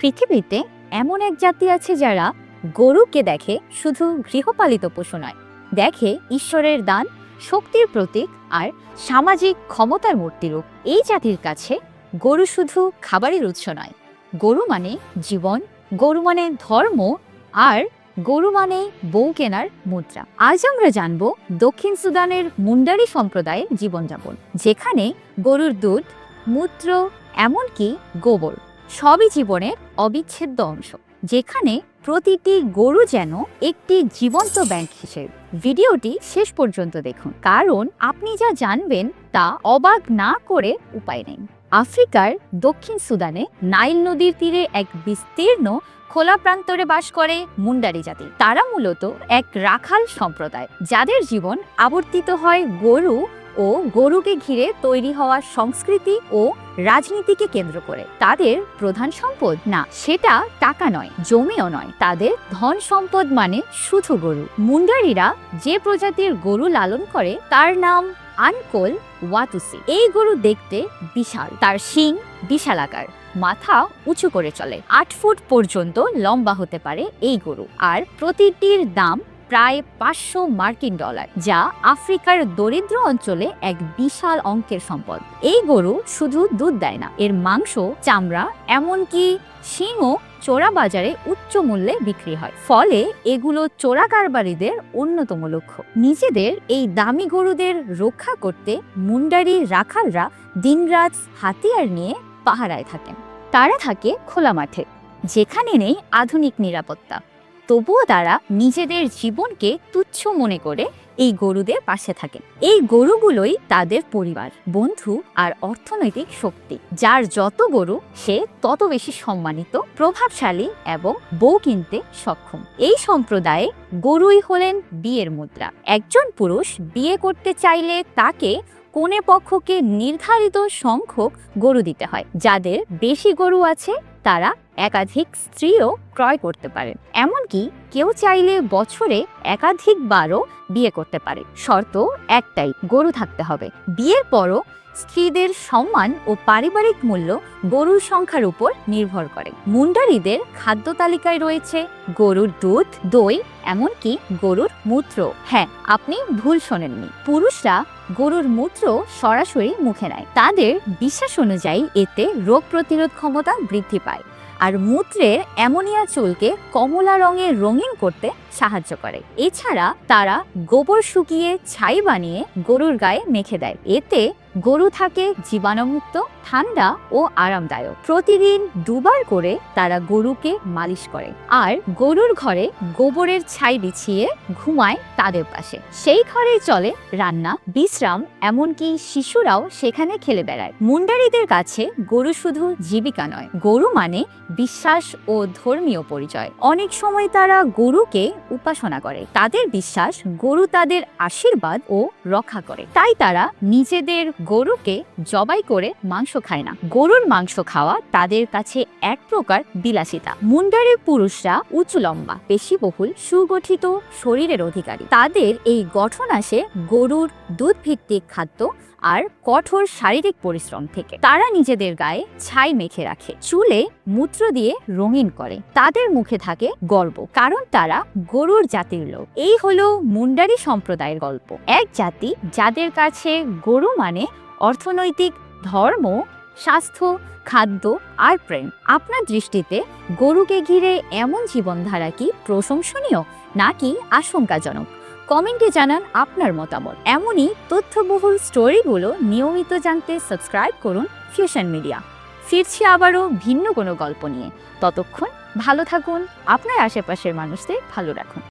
পৃথিবীতে এমন এক জাতি আছে যারা গরুকে দেখে শুধু গৃহপালিত পশু নয়, দেখে ঈশ্বরের দান, শক্তির প্রতীক আর সামাজিক ক্ষমতার মূর্তিরূপ এই জাতির কাছে গরু শুধু খাবারের উৎস নয়, গরু মানে জীবন, গরু মানে ধর্ম আর গরু মানে বউ কেনার মুদ্রা। আজ আমরা জানব দক্ষিণ সুদানের মুন্ডারি সম্প্রদায়ের জীবনযাপন, যেখানে গরুর দুধ, মূত্র, এমনকি গোবর সবই জীবনের অবিচ্ছেদ্য অংশ। যেখানে প্রতিটি গরু যেন একটি জীবন্ত ব্যাংক হিসেবে। ভিডিওটি শেষ পর্যন্ত দেখুন। কারণ আপনি যা জানবেন তা অবাক না করে উপায় নেই। আফ্রিকার দক্ষিণ সুদানে নাইল নদীর তীরে এক বিস্তীর্ণ খোলা প্রান্তরে বাস করে মুন্ডারি জাতি। তারা মূলত এক রাখাল সম্প্রদায়, যাদের জীবন আবর্তিত হয় গরু ও গরুকে ঘিরে তৈরি হওয়া সংস্কৃতি ও রাজনীতিকে কেন্দ্র করে। তাদের প্রধান সম্পদ না, সেটা টাকা নয়, জমিও নয়। তাদের ধন সম্পদ মানে শুধু গরু। মুন্ডারিরা যে প্রজাতির গরু লালন করে, তার নাম আনকোল ওয়াতুসি। এই গরু দেখতে বিশাল। তার শিং বিশাল আকার মাথা উঁচু করে চলে। আট ফুট পর্যন্ত লম্বা হতে পারে এই গরু। আর প্রতিটির দাম প্রায় পাঁচশো মার্কিন ডলার, যা আফ্রিকার দরিদ্র অঞ্চলে এক বিশাল অঙ্কের সম্পদ। এই গরু শুধু দুধ দেয় না, এর মাংস, চামড়া, এমনকি শিংও চোরা বাজারে উচ্চ মূল্যে বিক্রি হয়। ফলে এগুলো চোরা কারবারিদের অন্যতম লক্ষ্য। নিজেদের এই দামি গরুদের রক্ষা করতে মুন্ডারি রাখালরা দিনরাত হাতিয়ার নিয়ে পাহারায় থাকেন। তারা থাকে খোলা মাঠে, যেখানে নেই আধুনিক নিরাপত্তা। তবুও তারা নিজেদের জীবনকে তুচ্ছ মনে করে এই গরুদের পাশে থাকেন এই গরুগুলোই তাদের পরিবার, বন্ধু আর অর্থনৈতিক শক্তি, যার যত গরু, সে তত বেশি সম্মানিত, প্রভাবশালী এবং বউ কিনতে সক্ষম। এই সম্প্রদায়ে গরুই হলেন বিয়ের মুদ্রা। একজন পুরুষ বিয়ে করতে চাইলে তাকে কোনে পক্ষকে নির্ধারিত সংখ্যক গরু দিতে হয়। যাদের বেশি গরু আছে, তারা একাধিক স্ত্রীও ক্রয় করতে পারেন। এমনকি কেউ চাইলে বছরে একাধিকবারও বিয়ে করতে পারে। শর্ত একটাই, গরু থাকতে হবে। বিয়ের পরও স্ত্রীদের সম্মান ও পারিবারিক মূল্য গরুর সংখ্যার উপর নির্ভর করে। মুন্ডারিদের খাদ্য তালিকায় রয়েছে গরুর দুধ, দই, এমনকি গরুর মূত্র। হ্যাঁ আপনি ভুল শোনেননি। পুরুষরা গরুর মূত্র সরাসরি মুখে নেয়। তাদের বিশ্বাস অনুযায়ী এতে রোগ প্রতিরোধ ক্ষমতা বৃদ্ধি পায়। আর মূত্রের অ্যামোনিয়া চুলকে কমলা রঙে রঙিন করতে সাহায্য করে। এছাড়া তারা গোবর শুকিয়ে ছাই বানিয়ে গরুর গায়ে মেখে দেয়। এতে গরু থাকে জীবাণুমুক্ত, ঠান্ডা ও আরামদায়ক। প্রতিদিন দুবার করে তারা গরুকে মালিশ করে। আর গরুর ঘরে গোবরের ছাই বিছিয়ে ঘুমায় তাদের পাশে। সেই ঘরে চলে রান্না, বিশ্রাম, এমনকি শিশুরাও সেখানে খেলে বেড়ায়। মুন্ডারিদের কাছে গরু শুধু জীবিকা নয়, গরু মানে বিশ্বাস ও ধর্মীয় পরিচয়। অনেক সময় তারা গরুকে উপাসনা করে। তাদের বিশ্বাস গরু তাদের আশীর্বাদ ও রক্ষা করে। তাই তারা নিজেদের গরুকে জবাই করে মাংস খায় না। গরুর মাংস খাওয়া তাদের কাছে এক প্রকার বিলাসিতা। মুন্ডারের পুরুষরা উঁচু লম্বা, পেশিবহুল, সুগঠিত, শরীরের অধিকারী। তাদের এই গঠন আসে গরুর দুধ ভিত্তিক খাদ্য আর কঠোর শারীরিক পরিশ্রম থেকে। তারা নিজেদের গায়ে ছাই মেখে রাখে, চুলে মূত্র দিয়ে রঙিন করে। তাদের মুখে থাকে গর্ব, কারণ তারা গরুর জাতির লোক। এই হলো মুন্ডারি সম্প্রদায়ের গল্প। এক জাতি যাদের কাছে গরু মানে অর্থনৈতিক, ধর্ম, স্বাস্থ্য, খাদ্য আর প্রেম। আপনার দৃষ্টিতে গরুকে ঘিরে এমন জীবনধারা কি প্রশংসনীয় নাকি আশঙ্কাজনক? কমেন্টে জানান আপনার মতামত। এমনই তথ্যবহুল স্টোরিগুলো নিয়মিত জানতে সাবস্ক্রাইব করুন ফিউশন মিডিয়া। ফিরছি আবারও ভিন্ন কোনো গল্প নিয়ে। ততক্ষণ ভালো থাকুন, আপনার আশেপাশের মানুষদের ভালো রাখুন।